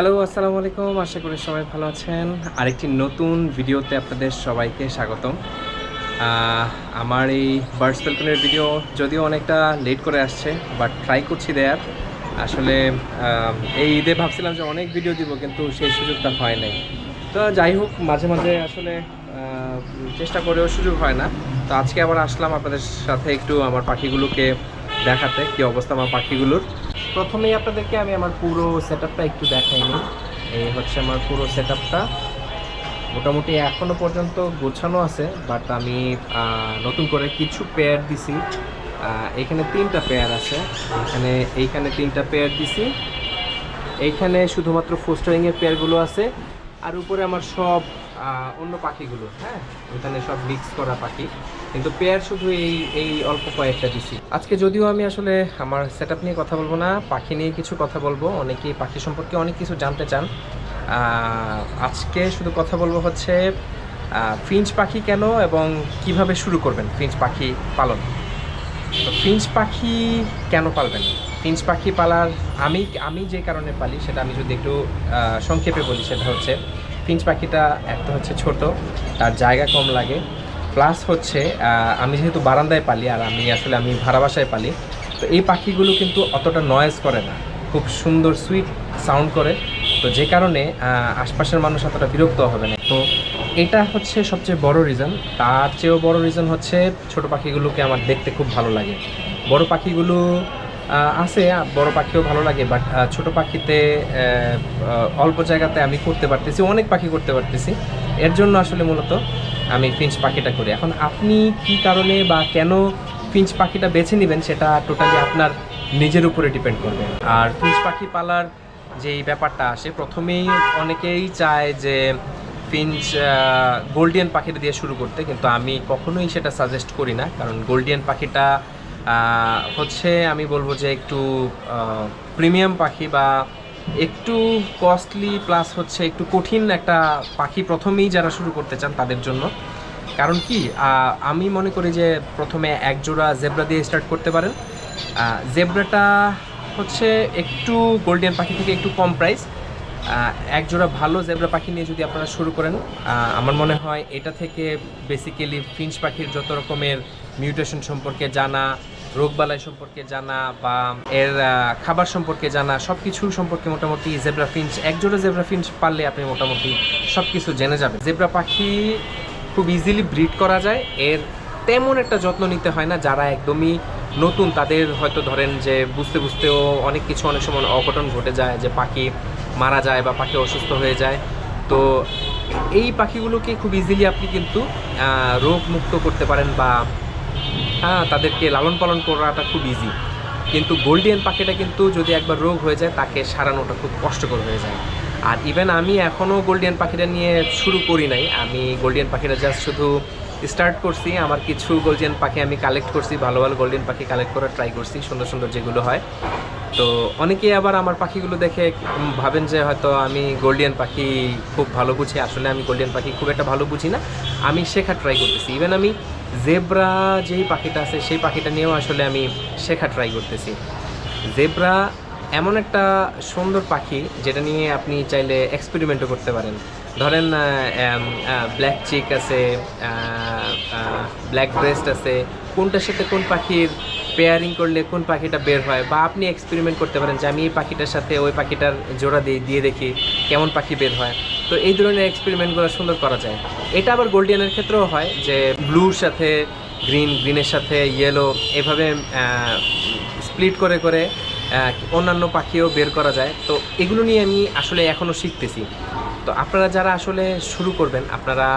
Hello আসসালামু আলাইকুম আশা করি সবাই ভালো আছেন। আরেকটি নতুন ভিডিওতে আপনাদের সবাইকে স্বাগতম। আমার এই বার্ডস ফেলকনের ভিডিও যদিও অনেকটা লেট করে আসছে বাট ট্রাই করছি দেয়ার। আসলে এই ঈদে ভাবছিলাম যে অনেক ভিডিও দিব, কিন্তু সেই সুযোগটা হয় নাই। তো যাই হোক, মাঝে মাঝে আসলে চেষ্টা করেও সুযোগ হয় না। তো আজকে আবার আসলাম আপনাদের সাথে একটু আমার পাখিগুলোকে দেখাতে, কি অবস্থা আমার পাখিগুলোর। প্রথমেই আপনাদেরকে আমি আমার পুরো সেট একটু দেখাইনি এই হচ্ছে আমার পুরো সেট মোটামুটি এখনও পর্যন্ত গোছানো আছে বাট আমি নতুন করে কিছু পেয়ার দিছি। এখানে তিনটা পেয়ার আছে। এখানে, এইখানে তিনটা পেয়ার দিছি। এইখানে শুধুমাত্র ফোস্টারিংয়ের পেয়ারগুলো আছে। আর উপরে আমার সব অন্য পাখিগুলো হ্যাঁ? এখানে সব মিক্স করা পাখি। কিন্তু পেয়ার শুধু এই এই অল্প কয়েকটা দিছি। আজকে যদিও আমি আসলে আমার সেট নিয়ে কথা বলব না, পাখি নিয়ে কিছু কথা বলব। অনেকেই পাখি সম্পর্কে অনেক কিছু জানতে চান। আজকে শুধু কথা বলব হচ্ছে ফিঞ্চ পাখি কেন এবং কীভাবে শুরু করবেন ফিঞ্চ পাখি পালন? তো ফিঞ্চ পাখি কেন পালবেন? ফিঞ্চ পাখি পালার, আমি আমি যে কারণে পালি সেটা আমি যদি একটু সংক্ষেপে বলি, সেটা হচ্ছে ফিঞ্চ পাখিটা একটা হচ্ছে ছোট, তার জায়গা কম লাগে। প্লাস হচ্ছে আমি যেহেতু বারান্দায় পালি আর আমি আসলে আমি ভাড়া বাসায় পালি, তো এই পাখিগুলো কিন্তু অতটা নয়েজ করে না। খুব সুন্দর সুইট সাউন্ড করে। তো যে কারণে আশপাশের মানুষ অতটা বিরক্ত হবে না। তো এটা হচ্ছে সবচেয়ে বড় রিজন তার চেয়েও বড় রিজন হচ্ছে ছোট পাখিগুলোকে আমার দেখতে খুব ভালো লাগে। বড় পাখিগুলো আছে বড় পাখিও ভালো লাগে বাট ছোট পাখিতে অল্প জায়গাতে আমি করতে পারতেছি, অনেক পাখি করতে পারতেছি। এর জন্য আসলে মূলত আমি ফিঞ্চ পাখিটা করি। এখন আপনি কি কারণে বা কেন ফিঞ্চ পাখিটা বেছে নেবেন সেটা টোটালি আপনার নিজের উপরে ডিপেন্ড করবে। আর ফিঞ্চ পাখি পালার যেই ব্যাপারটা আসে, প্রথমেই অনেকেই চায় যে ফিঞ্চ গোল্ডিয়ান পাখিটা দিয়ে শুরু করতে, কিন্তু আমি কখনোই সেটা সাজেস্ট করি না, কারণ গোল্ডিয়ান পাখিটা হচ্ছে আমি বলব যে একটু প্রিমিয়াম পাখি বা একটু কস্টলি প্লাস হচ্ছে একটু কঠিন একটা পাখি প্রথমেই যারা শুরু করতে চান তাদের জন্য। কারণ কি আমি মনে করি যে প্রথমে এক জোড়া জেব্রা দিয়ে স্টার্ট করতে পারেন। জেব্রাটা হচ্ছে একটু গোল্ডেন পাখি থেকে একটু কম প্রাইস এক জোড়া ভালো জেব্রা পাখি নিয়ে যদি আপনারা শুরু করেন আমার মনে হয় এটা থেকে বেসিক্যালি ফিঞ্চ পাখির যত রকমের মিউটেশন সম্পর্কে জানা, রোগবালাই সম্পর্কে জানা বা এর খাবার সম্পর্কে জানা সব কিছু সম্পর্কে মোটামুটি জেব্রা ফিঞ্চ এক জোড়া জেব্রা ফিঞ্চ পারলে আপনি মোটামুটি সব কিছু জেনে যাবেন। জেব্রা পাখি খুব ইজিলি ব্রিড করা যায়। এর তেমন একটা যত্ন নিতে হয় না, যারা একদমই নতুন, তাদের হয়তো ধরেন যে বুঝতে বুঝতেও অনেক কিছু অনেক সময় অঘটন ঘটে যায় যে পাখি মারা যায় বা পাখি অসুস্থ হয়ে যায়। তো এই পাখিগুলোকে খুব ইজিলি আপনি কিন্তু রোগ মুক্ত করতে পারেন বা হ্যাঁ তাদেরকে লালন পালন করাটা খুব ইজি কিন্তু গোল্ডিয়ান পাখিটা কিন্তু যদি একবার রোগ হয়ে যায়, তাকে সারানোটা খুব কষ্টকর হয়ে যায়। আর ইভেন আমি এখনও গোল্ডিয়ান পাখিটা নিয়ে শুরু করি নাই। আমি গোল্ডিয়ান পাখিটা জাস্ট শুধু স্টার্ট করছি। আমার কিছু গোল্ডিয়ান পাখি আমি কালেক্ট করছি, ভালো ভালো গোল্ডিয়ান পাখি কালেক্ট করার ট্রাই করছি, সুন্দর সুন্দর যেগুলো হয়। তো অনেকেই আবার আমার পাখিগুলো দেখে ভাবেন যে হয়তো আমি গোল্ডিয়ান পাখি খুব ভালো বুঝি। আসলে আমি গোল্ডিয়ান পাখি খুব একটা ভালো বুঝি না। আমি শেখার ট্রাই করতেছি। ইভেন আমি জেব্রা যেই পাখিটা আছে, সেই পাখিটা নিয়েও আসলে আমি শেখা ট্রাই করতেছি। জেব্রা এমন একটা সুন্দর পাখি যেটা নিয়ে আপনি চাইলে এক্সপেরিমেন্টও করতে পারেন। ধরেন ব্ল্যাক চিক আছে ব্ল্যাক ব্রেস্ট আছে। কোনটার সাথে কোন পাখির পেয়ারিং করলে কোন পাখিটা বের হয় বা আপনি এক্সপেরিমেন্ট করতে পারেন যে আমি এই পাখিটার সাথে ওই পাখিটার জোড়া দিয়ে দিয়ে দেখি কেমন পাখি বের হয়। তো এই ধরনের এক্সপেরিমেন্টগুলো সুন্দর করা যায়। এটা আবার গোল্ডিয়ানের ক্ষেত্রেও হয় যে ব্লুর সাথে গ্রিন গ্রিনের সাথে ইয়েলো এভাবে স্প্লিট করে করে অন্যান্য পাখিও বের করা যায়। তো এগুলো নিয়ে আমি আসলে এখনও শিখতেছি। তো আপনারা যারা আসলে শুরু করবেন, আপনারা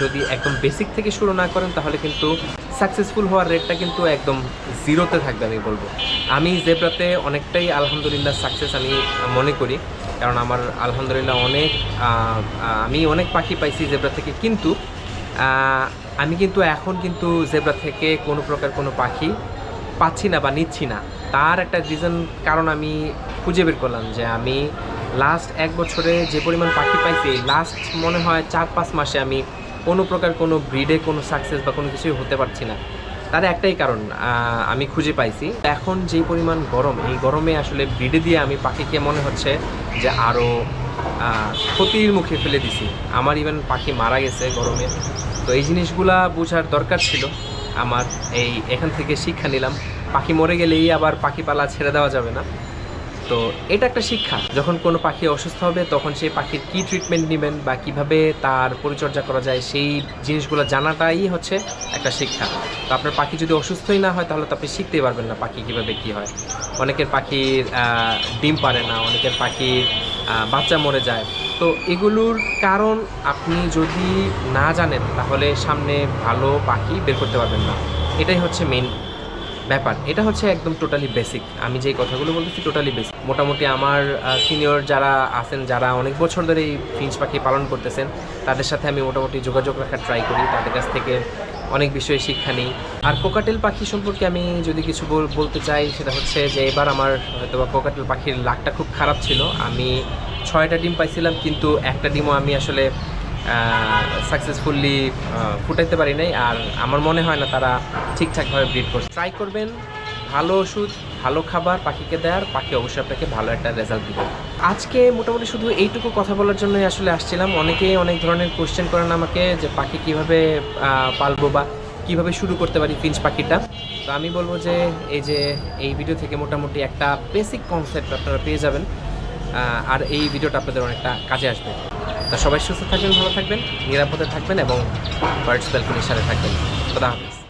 যদি একদম বেসিক থেকে শুরু না করেন তাহলে কিন্তু সাকসেসফুল হওয়ার রেটটা কিন্তু একদম জিরোতে থাকবে, আমি বলব। আমি জেব্রাতে অনেকটাই আলহামদুলিল্লাহ সাকসেস আমি মনে করি, কারণ আমার আলহামদুলিল্লাহ অনেক আমি অনেক পাখি পাইছি জেব্রা থেকে। কিন্তু আমি কিন্তু এখন কিন্তু জেব্রা থেকে কোনো প্রকার কোনো পাখি পাচ্ছি না বা নিচ্ছি না, তার একটা রিজন কারণ আমি খুঁজে বের করলাম যে আমি লাস্ট এক বছরে যে পরিমাণ পাখি পাইছি লাস্ট মনে হয় চার পাঁচ মাসে আমি কোনো প্রকার কোনো ব্রিডে কোনো সাকসেস বা কোনো কিছুই হতে পারছি না। তার একটাই কারণ আমি খুঁজে পাইছি। এখন যেই পরিমাণ গরম, এই গরমে আসলে ব্রিডে দিয়ে আমি পাখিকে মনে হচ্ছে যে আরও ক্ষতির মুখে ফেলে দিছি। আমার ইভেন পাখি মারা গেছে গরমে। তো এই জিনিসগুলা বোঝার দরকার ছিল। আমার এই এখান থেকে শিক্ষা নিলাম। পাখি মরে গেলেই আবার পাখি পালা ছেড়ে দেওয়া যাবে না। তো এটা একটা শিক্ষা। যখন কোনো পাখি অসুস্থ হবে, তখন সেই পাখির কী ট্রিটমেন্ট নেবেন বা কীভাবে তার পরিচর্যা করা যায়, সেই জিনিসগুলো জানাটাই হচ্ছে একটা শিক্ষা। তো আপনার পাখি যদি অসুস্থই না হয়, তাহলে তো আপনি শিখতেই পারবেন না পাখি কীভাবে কী হয়। অনেকের পাখির ডিম পারে না, অনেকের পাখির বাচ্চা মরে যায়। তো এগুলোর কারণ আপনি যদি না জানেন, তাহলে সামনে ভালো পাখি বের করতে পারবেন না। এটাই হচ্ছে মেন ব্যাপার। এটা হচ্ছে একদম টোটালি বেসিক আমি যেই কথাগুলো বলতেছি টোটালি বেসিক মোটামুটি আমার সিনিয়র যারা আছেন, যারা অনেক বছর ধরে এই ফিঞ্চ পাখি পালন করতেছেন, তাদের সাথে আমি মোটামুটি যোগাযোগ রাখার ট্রাই করি। তাদের কাছ থেকে অনেক বিষয়ে শিক্ষা নিই। আর কোকাটেল পাখি সম্পর্কে আমি যদি কিছু বলতে চাই, সেটা হচ্ছে যে এবার আমার হয়তো বা কোকাটেল পাখির লাকটা খুব খারাপ ছিল। আমি ছয়টা ডিম পাইছিলাম, কিন্তু একটা ডিমও আমি আসলে সাকসেসফুলি ফুটাইতে পারি নাই আর আমার মনে হয় না তারা ঠিকঠাকভাবে ব্রিড করছে। ট্রাই করবেন, ভালো ওষুধ, ভালো খাবার পাখিকে দেওয়ার পাখি অবশ্যই আপনাকে ভালো একটা রেজাল্ট দিবে। আজকে মোটামুটি শুধু এইটুকু কথা বলার জন্যই আসলে আসছিলাম। অনেকেই অনেক ধরনের কোশ্চেন করেন আমাকে যে পাখি কীভাবে পালবো বা কীভাবে শুরু করতে পারি ফিঞ্চ পাখিটা। তো আমি বলব যে, এই যে এই ভিডিও থেকে মোটামুটি একটা বেসিক কনসেপ্ট আপনারা পেয়ে যাবেন। আর এই ভিডিওটা আপনাদের অনেকটা কাজে আসবে। তা সবাই সুস্থ থাকবেন, ভালো থাকবেন, নিরাপদে থাকবেন এবং বার্ডস ব্যালকনির সাথে থাকবেন। খোদা হাফিজ।